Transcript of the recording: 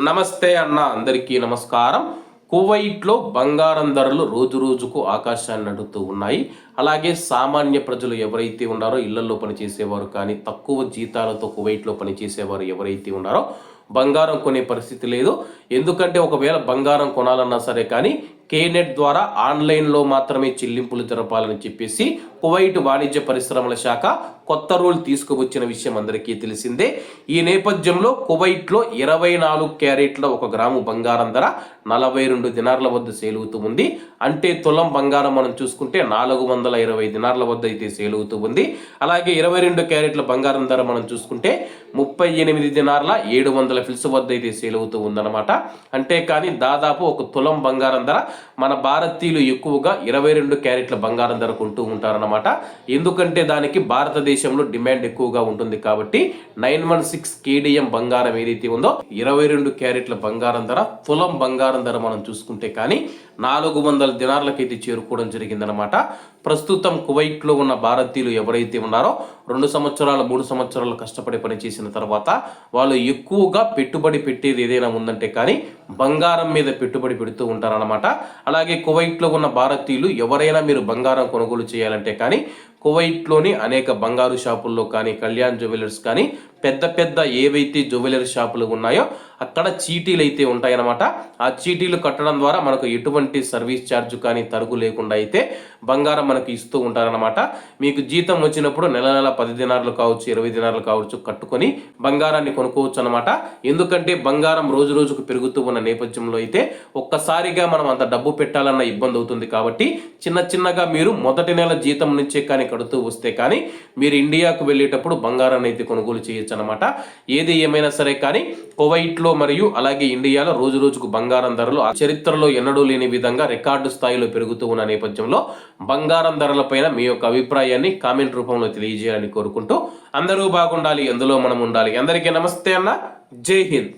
నమస్తే అన్న అందరికీ నమస్కారం. కువైట్లో బంగారం ధరలు రోజు రోజుకు ఆకాశాన్ని నడుతూ ఉన్నాయి. అలాగే సామాన్య ప్రజలు ఎవరైతే ఉన్నారో ఇళ్ళలో పనిచేసేవారు కానీ తక్కువ జీతాలతో కువైట్లో పనిచేసేవారు ఎవరైతే ఉన్నారో బంగారం కొనే పరిస్థితి లేదు. ఎందుకంటే ఒకవేళ బంగారం కొనాలన్నా సరే కానీ కేనెట్ ద్వారా ఆన్లైన్లో మాత్రమే చెల్లింపులు జరపాలని చెప్పేసి కువైట్ వాణిజ్య పరిశ్రమల శాఖ కొత్త రూల్ తీసుకువచ్చిన విషయం అందరికీ తెలిసిందే. ఈ నేపథ్యంలో కువైట్లో ఇరవై నాలుగు క్యారెట్ల ఒక గ్రాము బంగారం ధర నలభై రెండు దినార్ల వద్ద సేలుగుతూ ఉంది. అంటే తులం బంగారం మనం చూసుకుంటే నాలుగు వందల ఇరవై దినార్ల వద్ద అయితే సేలుగుతూ ఉంది. అలాగే ఇరవై రెండు క్యారెట్ల బంగారం ధర మనం చూసుకుంటే ముప్పై ఎనిమిది దినార్ల ఏడు వందల ఫిల్స్ వద్ద అయితే సేల్ అవుతూ ఉందన్నమాట. అంటే కానీ దాదాపు ఒక తులం బంగారం ధర మన భారతీయులు ఎక్కువగా ఇరవై రెండు క్యారెట్ల బంగారం ధర కొంటూ ఉంటారన్నమాట. ఎందుకంటే దానికి భారతదేశంలో డిమాండ్ ఎక్కువగా ఉంటుంది కాబట్టి నైన్ వన్ సిక్స్ కేడిఎం బంగారం ఏదైతే ఉందో ఇరవై రెండు క్యారెట్ల బంగారం ధర తులం బంగారం ధర మనం చూసుకుంటే కానీ నాలుగు వందల దినార్లకైతే చేరుకోవడం జరిగిందనమాట ప్రస్తుతం కువైట్లో ఉన్న భారతీయులు ఎవరైతే ఉన్నారో రెండు సంవత్సరాలు మూడు సంవత్సరాలు కష్టపడి పనిచేసిన తర్వాత తర్వాత వాళ్ళు ఎక్కువగా పెట్టుబడి పెట్టేది ఏదైనా ఉందంటే కానీ బంగారం మీద పెట్టుబడి పెడుతూ ఉంటారన్నమాట. అలాగే కువైట్లో ఉన్న భారతీయులు ఎవరైనా మీరు బంగారం కొనుగోలు చేయాలంటే కానీ కువైట్లోని అనేక బంగారు షాపుల్లో కానీ కళ్యాణ్ జ్యువెలర్స్ కానీ పెద్ద పెద్ద ఏవైతే జ్యువెలరీ షాపులు ఉన్నాయో అక్కడ చీటీలు అయితే ఉంటాయన్నమాట. ఆ చీటీలు కట్టడం ద్వారా మనకు ఎటువంటి సర్వీస్ ఛార్జ్ కానీ తరుగు లేకుండా అయితే బంగారం మనకు ఇస్తూ ఉంటారనమాట మీకు జీతం వచ్చినప్పుడు నెల నెల పది దినారులు కావచ్చు ఇరవై దినారులు కావచ్చు కట్టుకొని బంగారాన్ని కొనుక్కోవచ్చు అనమాట ఎందుకంటే బంగారం రోజు రోజుకు పెరుగుతూ ఉన్న నేపథ్యంలో అయితే ఒక్కసారిగా మనం అంత డబ్బు పెట్టాలన్న ఇబ్బంది అవుతుంది కాబట్టి చిన్న చిన్నగా మీరు మొదటి నెల జీతం నుంచే కానీ కడుతూ వస్తే కానీ మీరు ఇండియాకు వెళ్ళేటప్పుడు బంగారాన్ని అయితే కొనుగోలు చేయొచ్చు అనమాట ఏది ఏమైనా సరే కానీ కువైట్లో మరియు అలాగే ఇండియాలో రోజు రోజుకు బంగారం ధరలు ఆ చరిత్రలో ఎన్నడూ లేని విధంగా రికార్డు స్థాయిలో పెరుగుతూ ఉన్న నేపథ్యంలో బంగారం ధరలపైన మీ యొక్క అభిప్రాయాన్ని కామెంట్ రూపంలో తెలియజేయాలని కోరుకుంటూ అందరూ బాగుండాలి ఎందులో మనం ఉండాలి. అందరికీ నమస్తే అన్న. జై హింద్.